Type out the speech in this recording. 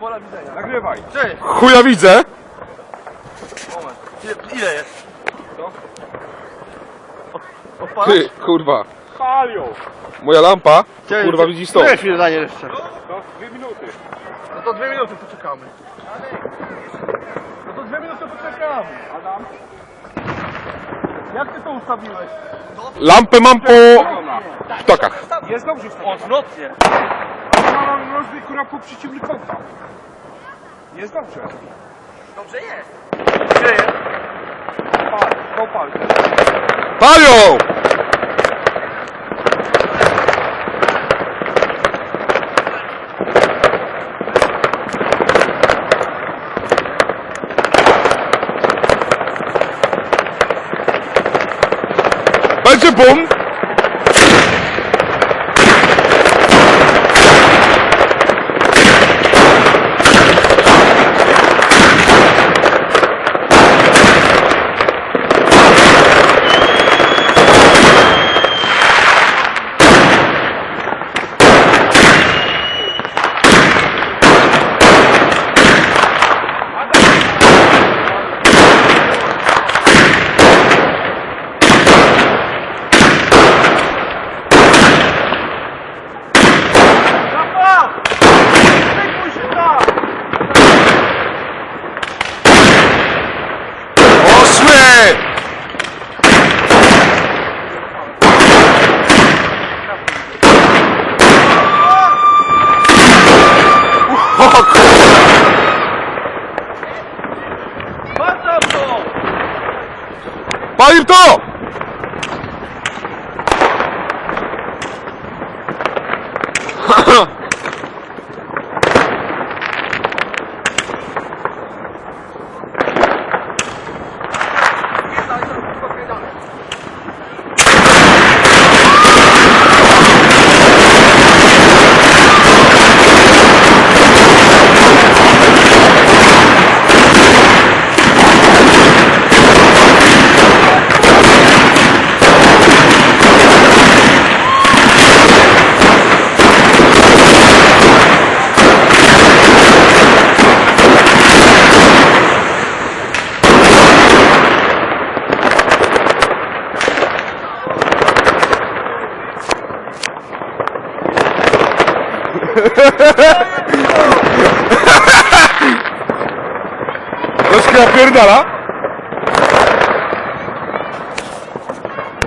Pola widzenia. Nagrywaj. Cześć! Chuja widzę! Moment. Ile, ile jest? Co? Opala? Ty, kurwa. Palią. Moja lampa, kurwa widzisz to. Weź mi Daniel jeszcze. No, dwie minuty. No to dwie minuty poczekamy. No to dwie minuty poczekamy. Adam. Jak ty to ustawiłeś? Lampę mam po ptakach. Jest dobrze. Odwrotnie. Mam nożny kurwa po przeciwnych kątach. Jest dobrze. Dobrze jest. Gdzie jest? Pal, to pal. Palią! Będzie bum! 啊！这不行啊！喝水。啊！啊！快点！快点！To! Palił to! Troszkę napierdala.